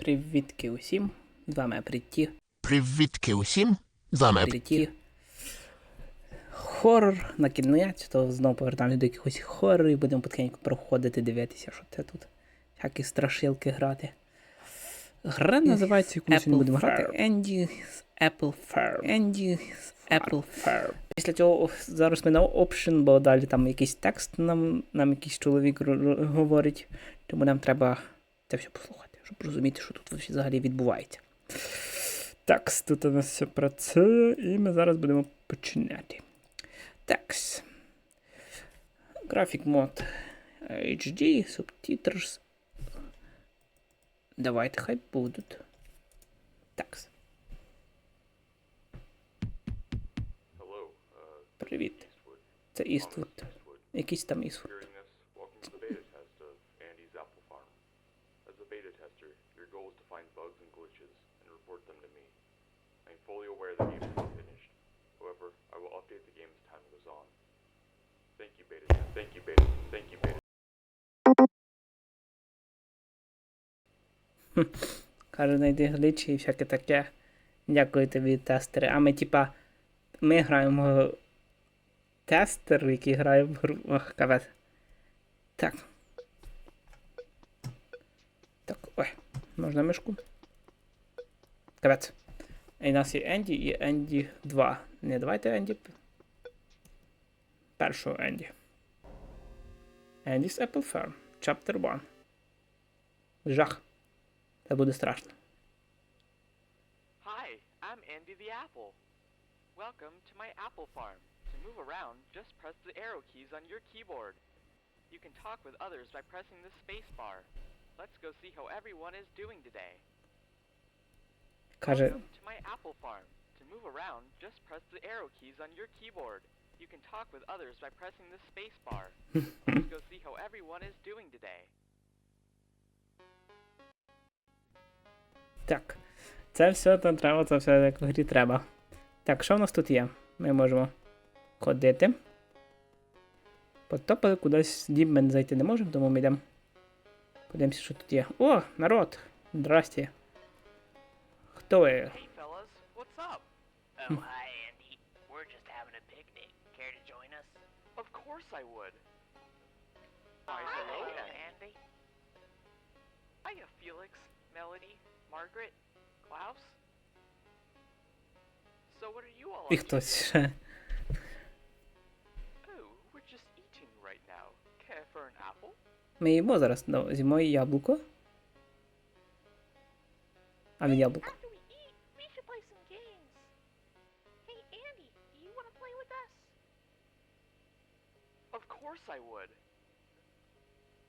Привітки усім. З вами Притті. Привітки усім! З вами Притті. Хорор на кінець, то знову повертаємося до якихось хорорів, будемо потихеньку проходити, дивитися, що це тут. Всякі страшилки грати. Гра називається, яку ми будемо грати Andy's Apple Farm. Andy's Apple Farm. Після цього зараз ми на option, бо далі там якийсь текст нам, нам якийсь чоловік говорить, тому нам треба це все послухати, щоб розуміти, що тут взагалі відбувається. Так, тут у нас все працює, і ми зараз будемо починати. Такс. Графік мод HD, subtitles. Давайте хай будуть. Такс. Uh, Привіт. Це Іствуд. Якийсь там Іствуд. Hearing this, welcome to the beta test of Andy's Apple Farm. As a beta tester, your goal is to find bugs and glitches and report them to me. I'm fully aware the game is not finished. However, I will update the game as time goes on. Thank you, beta. Thank you, beta. Thank you, beta. Каже, знайди гличі і всяке таке. Дякую тобі, тестери. А ми, типа, ми граємо тестер, який грає в гру. Ох, кавець. Так. Так, ой, можна мишку. Кавець. І у нас є Енді і Енді 2. Не давайте Енді. Першого Енді. Andy's Apple Farm. Chapter 1. Жах. Це буде страшно. Hi, I'm Andy the Apple. Welcome to my apple farm. To move around, just press the arrow keys on your keyboard. You can talk with others by pressing the space bar. Let's go see how everyone is doing today. Каже, Welcome to my apple farm. To move around, just press the arrow keys on your keyboard. You can talk with others by pressing the space bar. Let's go see how everyone is doing today. так. Це все там треба, це все як в грі треба. Так, що в нас тут є? Ми можемо ходити. Потопали кудись ми зайти не можемо, тому ми йдемо. Подивимося, що тут є. О, народ! Здрасте. Хто ви? Oh. Hiya, Felix, Melody, Margaret, Klaus. So what are you all І хтось ще. Oh, we're just eating right now. Care for an apple? Ми їмо зараз ну, з'їмо і яблуко. А від яблуко.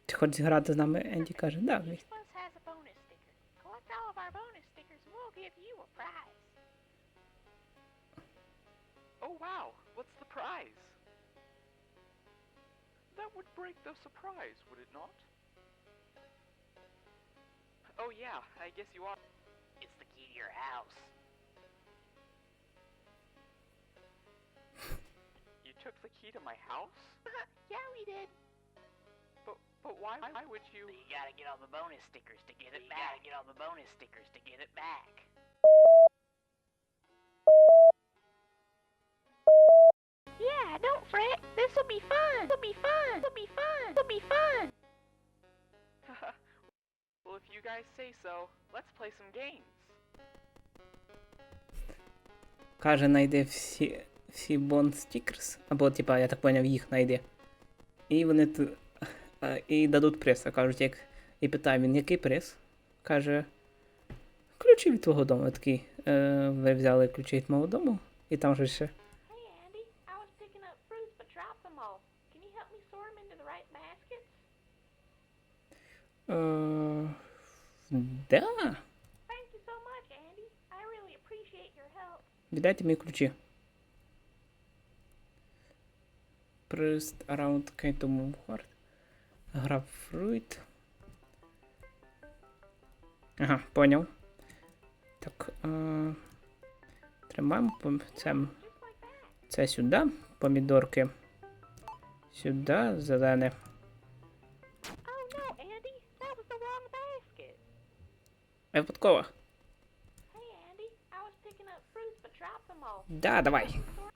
Ти хочеш зіграти з нами? Енді каже, да. Ми- of us has a bonus sticker. Collect all of our bonus stickers, and we'll give you a prize. Oh wow, what's the prize? That would break the surprise, would it not? Oh yeah, I guess you are. It's the key to your house. You took the key to my house? yeah, we did. But but why why would you But you gotta get all the bonus stickers to get it back. You gotta get all the bonus stickers to get it back. Yeah, don't fret. This'll be fun. This'll be fun. This'll be fun. This'll be fun. Well if you guys say so, let's play some games. Каже, знайди всі, всі бон стікерс. Або, типа, я так поняв, їх знайди. І вони т- е, і дадуть приз. А кажуть, як. І питає він, який приз? Каже. Ключі від твого дому. Я такий. Е, ви взяли ключі від мого дому? І там щось ще. Е, да. Віддайте мені ключі. First around Kingdom Heart. Графрут. Ага, поняв. Так. Е тримаємо це, це сюди. Помідорки. Сюди, зелене. Я випадково. Да, давай.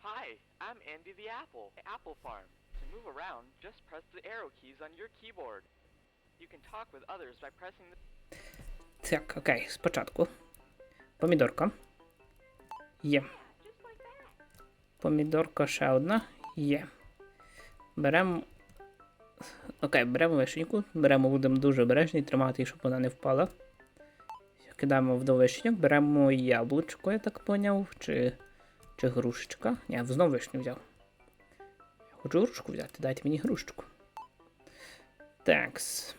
Hi, I'm Andy the Apple, Apple Farm. Move around, just press the arrow keys on your keyboard. You can talk with others by pressing the Так, окей, спочатку. Помідорка. Є. Помідорка ще одна. Є. Беремо. Окей, беремо вишеньку. Беремо, будемо дуже обережні, тримати, її, щоб вона не впала. Кидаємо в до беремо яблучко, я так поняв, чи, чи грушечка. Ні, знову вишню взяв. Хочу грушку взяти, дайте мені грушечку. Такс.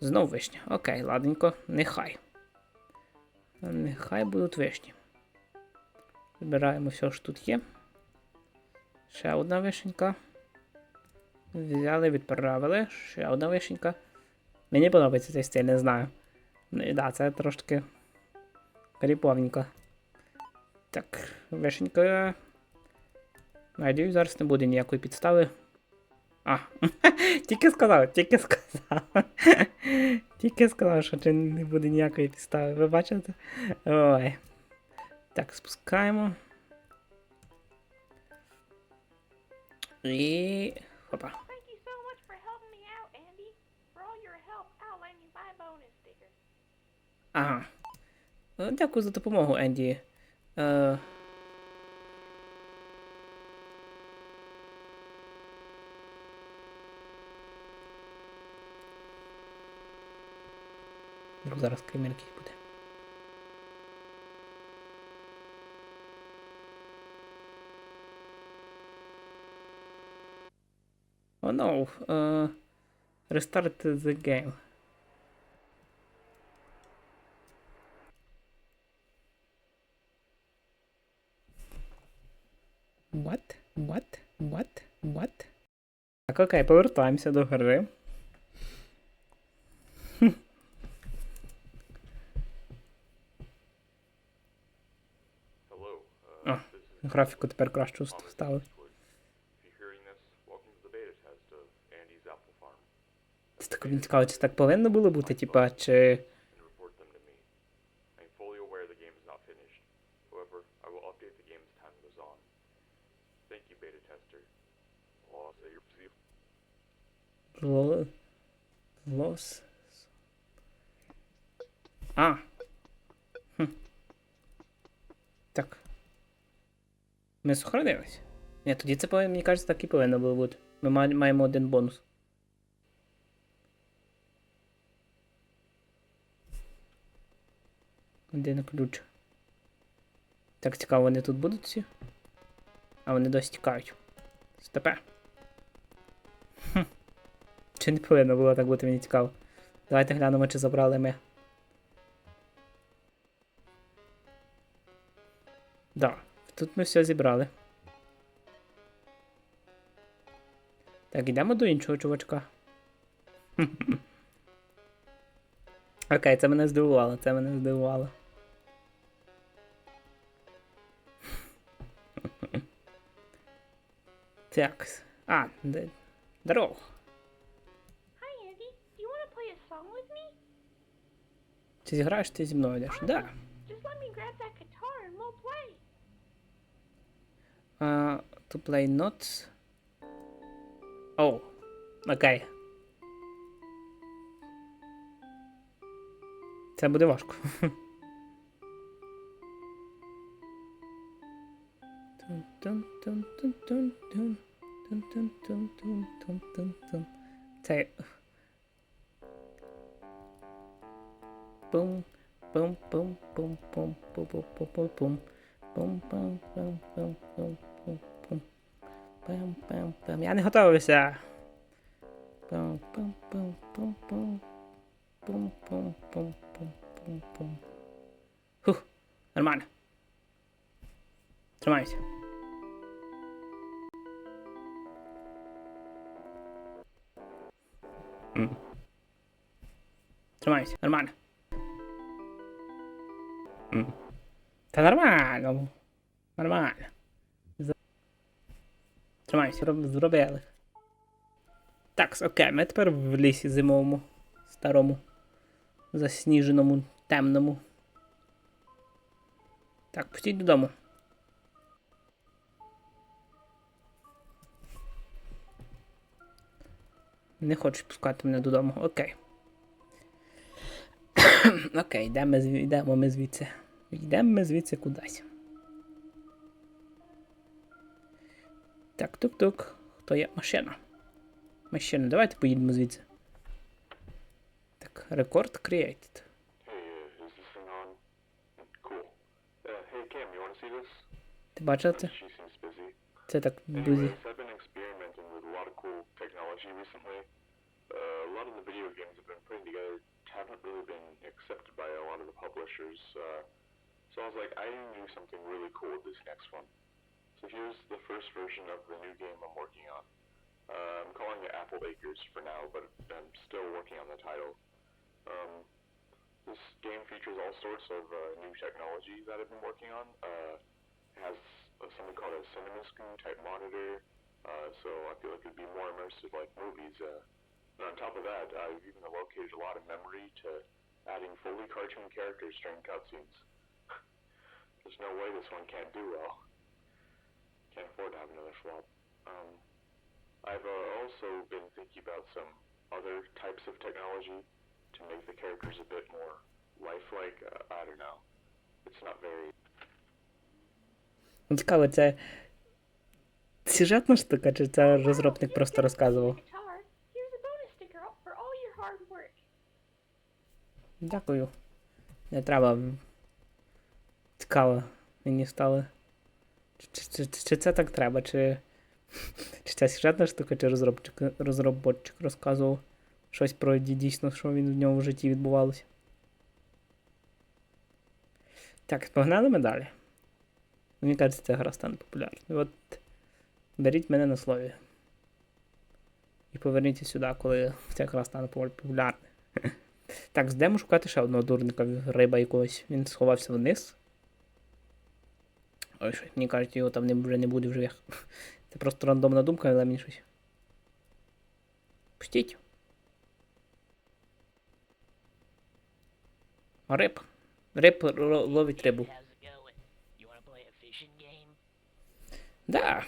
Знов вишня. Окей, ладненько, нехай. Нехай будуть вишні. Збираємо все, що тут є. Ще одна вишенька. Взяли, відправили. Ще одна вишенька. Мені подобається цей стиль, не знаю. Ну і да, це трошки кріповненько. Так, вишенька. Надію, зараз не буде ніякої підстави. А, тільки сказав, тільки сказав. тільки сказав, що не буде ніякої підстави. Ви бачите? Ой. Так, спускаємо. І. Хопа. Ага. Е, дякую за допомогу, Енді. Е... Ну, Зараз кримінки буде. Oh no. Uh, restart the game. What? What? What? What? Так, окей, повертаємося до гри. Of Andy's Apple Farm. Це так мені цікаво, чи так повинно було бути, типа, чи. and report them to me. I'm fully aware the game is not finished. However, I will update the game as time goes on. Thank you, beta tester. I'll say your Ло... Лос. А. Хм. Так. Ми сохранились. Ні, тоді це повинно, мені кажеться, так і повинно було бути. Ми маємо один бонус. Один ключ. Так цікаво, вони тут будуть всі? А вони досі тікають. Стопе. Хм. Чи не повинно було так бути, мені цікаво. Давайте глянемо, чи забрали ми. Да, тут ми все зібрали. Так, йдемо до іншого чувачка. Окей, це мене здивувало, це мене здивувало. Так. А, д- здорово. Чи зіграєш ти зі мною йдеш? Да. Just let me grab that guitar and we'll play. Uh, to play notes. Oh, окей. Це буде важко. Це. Бум, бум, бум, бум, бум, бум, бум, бум, бум, бум. Пум, пум, пум, пум, пум, пум, пум. Пум, пум, пум. Я не готовився. Пум, пум, пум, Пам-пам-пам. Я не готовився. Хух, нормально. Тримаюся. Тримаюся, нормально. Та нормально. Нормально. Тримайся, зробили. Так, окей, ми тепер в лісі зимовому. Старому. засніженому, темному. Так, пустіть додому. Не хочуть пускати мене додому. Окей. Окей, йдемо ми звідси. Йдемо ми звідси кудись. Так, тук-тук. Хто є? Машина. Машина, давайте поїдемо звідси. Так, рекорд created. Hey, uh, is this thing on? Cool. Uh, hey, Kim, you want to see this? Ти бачив це? She seems busy. Це так дуже. Anyways, I've been experimenting with a lot of cool technology recently. Uh, a lot of the video games I've been putting together haven't really been accepted by a lot of the publishers. Uh, so I was like, I need to do something really cool with this next one. So here's the first version of the new game I'm working on. Uh, I'm calling it Apple Acres for now, but I'm still working on the title. Um, this game features all sorts of uh, new technology that I've been working on. Uh, it has uh, something called a cinema screen type monitor, uh, so I feel like it'd be more immersive like movies. Uh, and on top of that, I've even allocated a lot of memory to adding fully cartoon characters during cutscenes. There's no way this one can't do well Can't afford to have another flop. Um, I've uh, also been thinking about some other types of technology to make the characters a bit more lifelike. Uh, I don't know. It's not very Ну, Цікаво, це сюжетна штука, чи це розробник просто розказував? Guitar. Here's a bonus sticker for all your hard work. Дякую. Не треба. Цікаво. Мені стало. Чи, чи, чи, чи це так треба, чи. Чи це сюжетна штука, чи розробчик, розробочик розказував щось про дійсно, що він в ньому в житті відбувалося. Так, погнали ми далі. Мені кажеться, ця гра стане популярною. От беріть мене на слові. І поверніться сюди, коли ця гра стане популярною. Так, здемо шукати ще одного дурника, риба якогось. Він сховався вниз. Ой, щось, мені кажуть, його там не, вже не буде в живих. Це просто рандомна думка, але мені щось. Пустіть. Риб. Риб ро- ловить рибу. Да.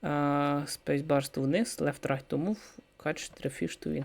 Uh, Spacebar to вниз, left right to move, catch three fish to win.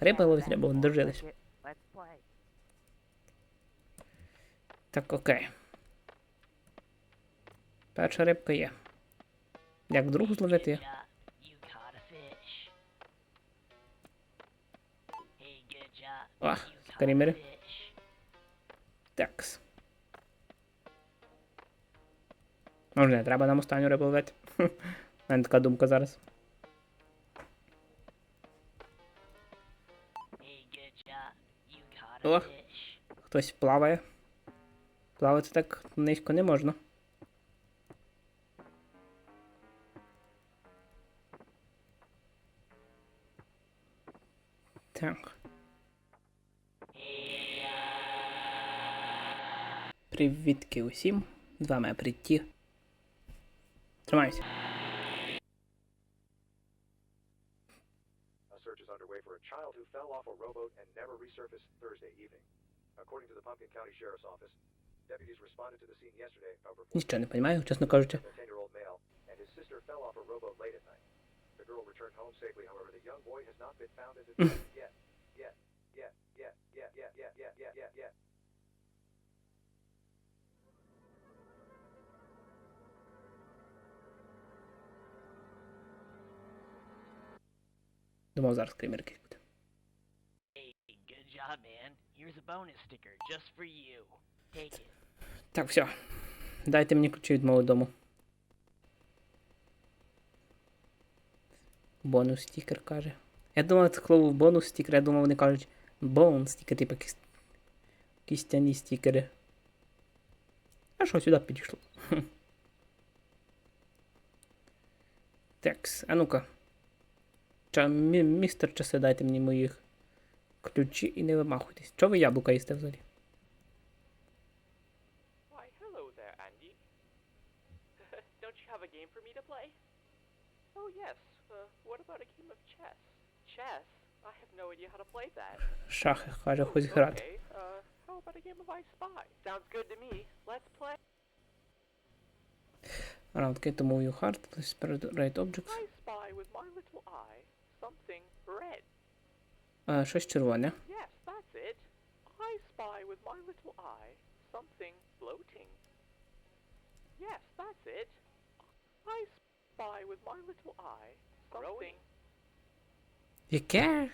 Риби ловить рибу, дружились. Так, окей. Перша рибка є. Як другу зловити? О, скрімери. Такс. Може, не треба нам останню рибу ловити. У мене така думка зараз. О. Хтось плаває. Плавати так низько не можна. Так. Привітки усім. З вами Притті. Тримайся. child who fell off a rowboat and never resurfaced Thursday evening. According to the Pumpkin County Sheriff's Office, deputies responded to the scene yesterday. Over a 10-year-old male and his sister fell off a rowboat late at night. The girl returned home safely, however, the young boy has not been found as a yet. Dva zar skrimerke. Job, man. Here's a bonus sticker just for you. Take it. Так, все. Дайте мені ключі від мого дому. Бонус стікер каже. Я думав, це слово бонус стікер, я думав, вони кажуть бон стікер, типу якісь кістяні стікери. А що, сюди підійшло? Хм. Такс, а ну-ка. Містер часи, дайте мені моїх ключі і не вимахуйтесь. Чого ви яблука їсте взагалі? Шахи, каже, хоч грати. Round key to move your heart, please spread right objects. I spy with my little eye something red. Sześć czerwonia. Yes, that's it. I spy with my little eye something. Yes, that's it. I spy with my little eye. Jakie?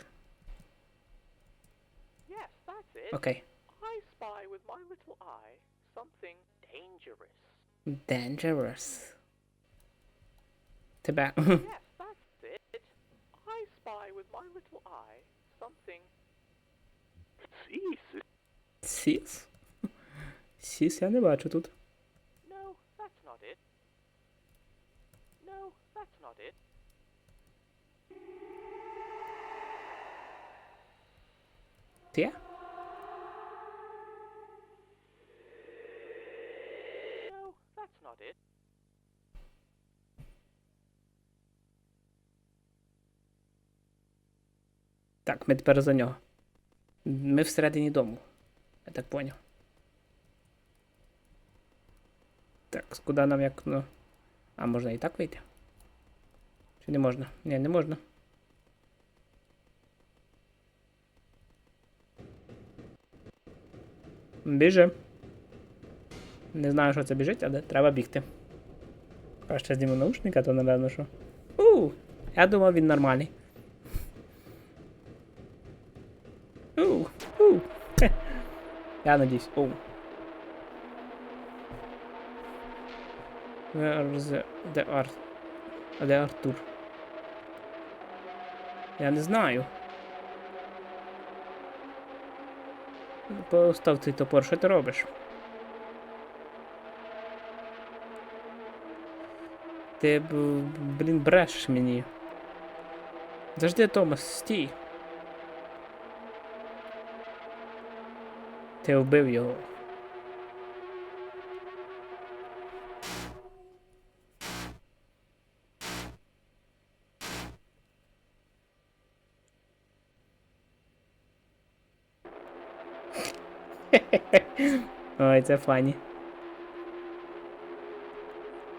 Yes, that's it. Okay. I spy with my little eye something dangerous. Dangerous. Tybä. yes, that's it. I spy with my little eye something. Cease. Сіс? Сіс я не бачу тут. No, that's not it. No, that's not it. Ти? No, that's not it. Так, ми тепер за нього. Ми всередині дому. Я так поняв. Так, куди нам як. Ну. А можна і так вийти? Чи не можна? Ні, не можна. Біжи. Не знаю, що це біжить, але треба бігти. Краще зніму наушника, то напевно що. У, я думав, він нормальний. Я надіюсь. Оу. Where the, the? А де Артур? Я не знаю. Постав цей топор, що ти робиш? Ти, блін, брешеш мені. Завжди, Томас, стій. Ти вбив його. Ой, це фані.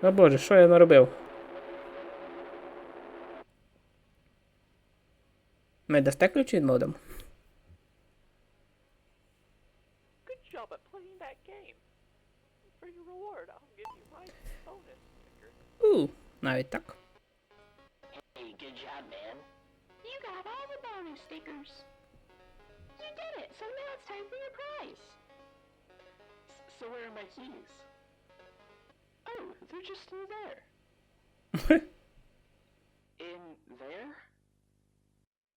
О боже, що я наробив? Ми дасте ключі від модем? job at playing that game. For your reward, I'll give you my bonus sticker. Ooh, now i tak. Hey, good job, man. You got all the bonus stickers. You did it, so now it's time for your prize. S so where are my keys? Oh, they're just in there. in there?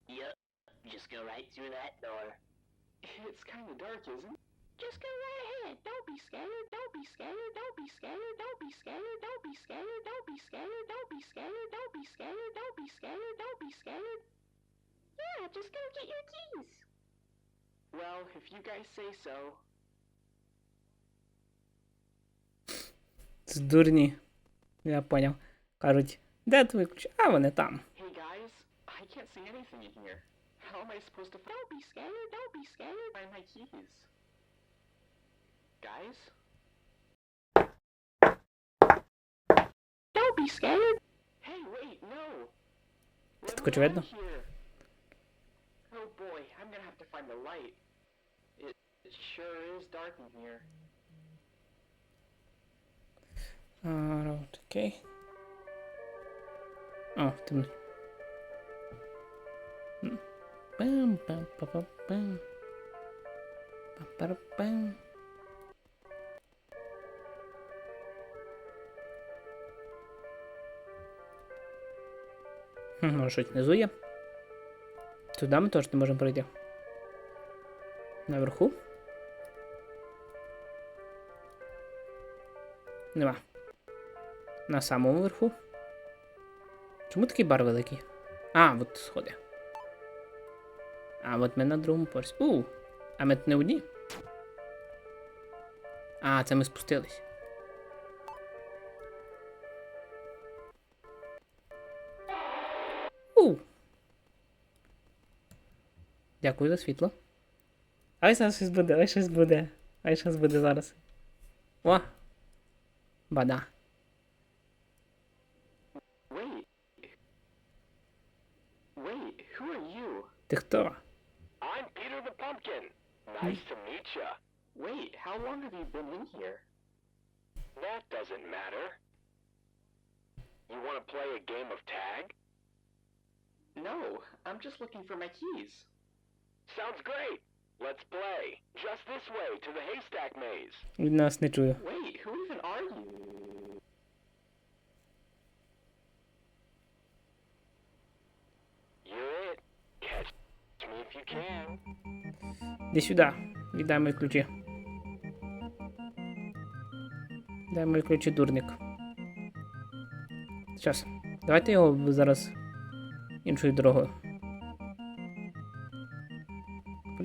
Yep, just go right through that door. It's kind of dark, isn't it? Just go right ahead. Don't be scared. Don't be scared. Don't be scared. Don't be scared. Don't be scared. Don't be scared. Don't be scared. Don't be scared. Don't be scared. Don't be scared. Yeah, just go get your keys. Well, if you guys say so. З дурні. Я поняв. Кажуть, де твої ключі? А вони там. Hey guys, I can't see anything in here. How am I supposed to Don't be scared. Don't be scared. find my keys? guys. Don't be scared. Hey, wait, no. Let Tylko cię видно? Oh boy, I'm gonna have to find a light. It, it sure is dark in here. Alright, okay. Oh, O, w tym... Bam, bam, bam, bam. Bam, bam, bam. Може щось внизу є. Туди ми теж не можемо пройти. Наверху. Нема. На самому верху. Чому такий бар великий? А, от сходи. А, от ми на другому поверсі. У! А ми не одні. А, це ми спустились. Дякую за світло. Ай зараз щось буде, ай щось буде. Ай щось буде зараз. О! Бада. Wait. Wait, who are you? Ти хто? I'm Peter the Pumpkin. Nice to meet ya. Wait, how long have you been in here? That doesn't matter. You want to play a game of tag? No, I'm just looking for my keys. Sounds great. Let's play. Just this way to the haystack maze. Він нас не чує. Wait, who even are you? You're it. Catch me if you can. Іди сюди. Віддай мої ключі. Дай мої ключі, дурник. Щас. Давайте його зараз іншою дорогою.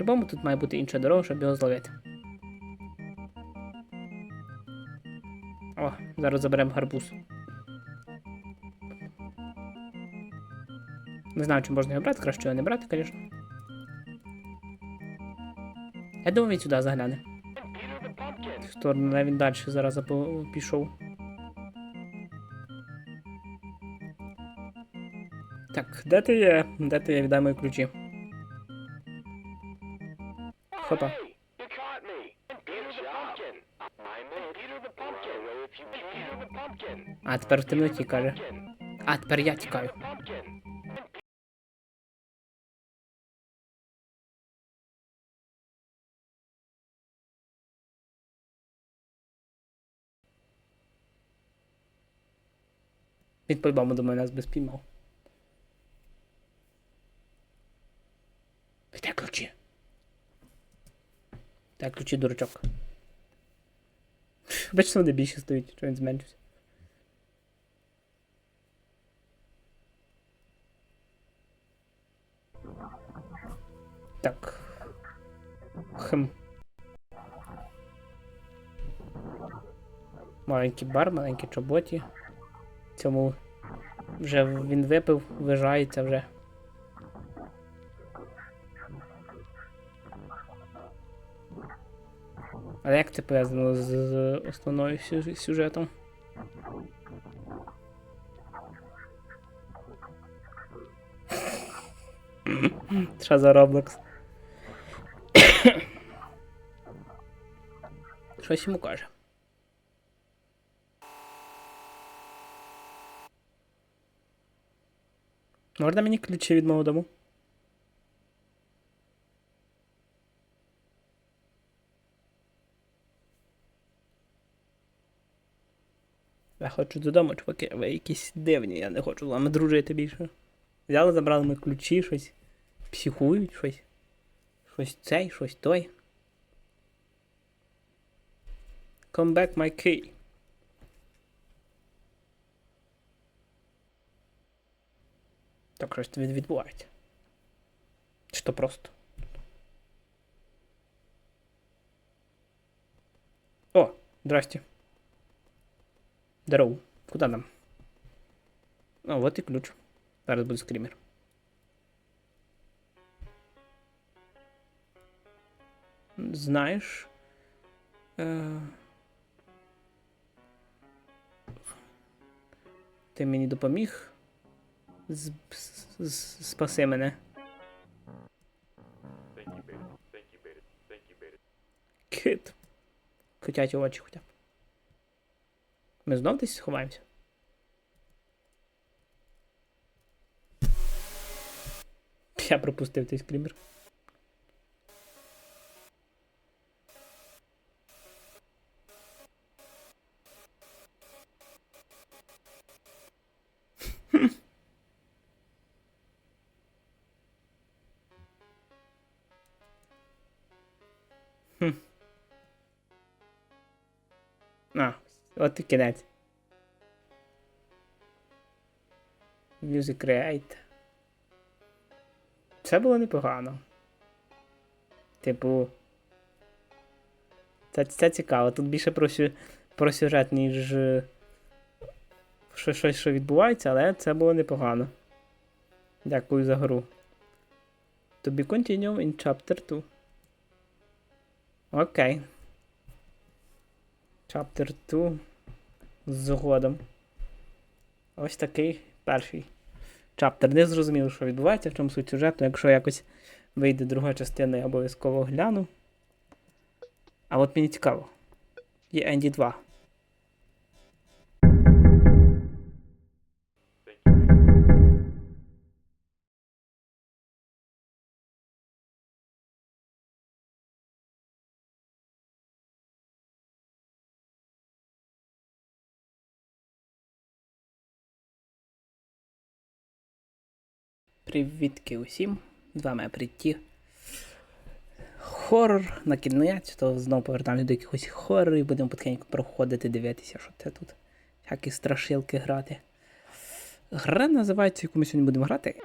По-любому тут має бути інша дорога, щоб його зловити. О, зараз заберемо гарбуз. Не знаю, чи можна його брати, краще його не брати, звісно. Я думаю, він сюди загляне. В сторону, але він далі зараз пішов. Так, де ти є? Де ти є? Віддай мої ключі. Pumpkin. А тепер в темноті каже. А тепер я тікаю. Він по-любому думаю, нас би спіймав. Віддай ключі. Дай ключі, дурачок. Бачиш, вони більше стоїть, що він зменшився. Так. Хм. Маленький бар, маленькі чоботі. Цьому вже він випив, вижається вже. Але як це пов'язано з, з основною сюжетом? Що за Roblox? Щось йому каже. Можна мені ключі від мого дому? Хочу додому, чуваки, ви якісь дивні, я не хочу з вами дружити більше. Взяли, забрали ми ключі, щось психують, щось. Щось цей, щось той. Come back my key. Так щось від- відбувається. Чи то просто? О, здрасте. Здорово. Куда нам? О, вот и ключ. Зараз буде скример. Знаєш. Е... Ти мені допоміг? З... Спаси мене. Кит. Котячі очі хоча б. Ми знов десь сховаємося. Я пропустив цей скрімер. А, от і кінець. Music Create. Це було непогано. Типу. Це, це цікаво. Тут більше про, про сюжет, ніж е, що, щось, що відбувається, але це було непогано. Дякую за гру. To be continued in chapter 2. Окей. Chapter 2. Згодом. Ось такий перший чаптер. Не зрозуміло, що відбувається, в чому суть сюжету. Якщо якось вийде друга частина, я обов'язково гляну. А от мені цікаво. Є Енді 2. Привітки усім! З вами Притті. Хоррор на кінець, то знову повертаємося до якихось хоррорів, будемо потихеньку проходити, дивитися, що це тут. Всякі страшилки грати. Гра називається, яку ми сьогодні будемо грати.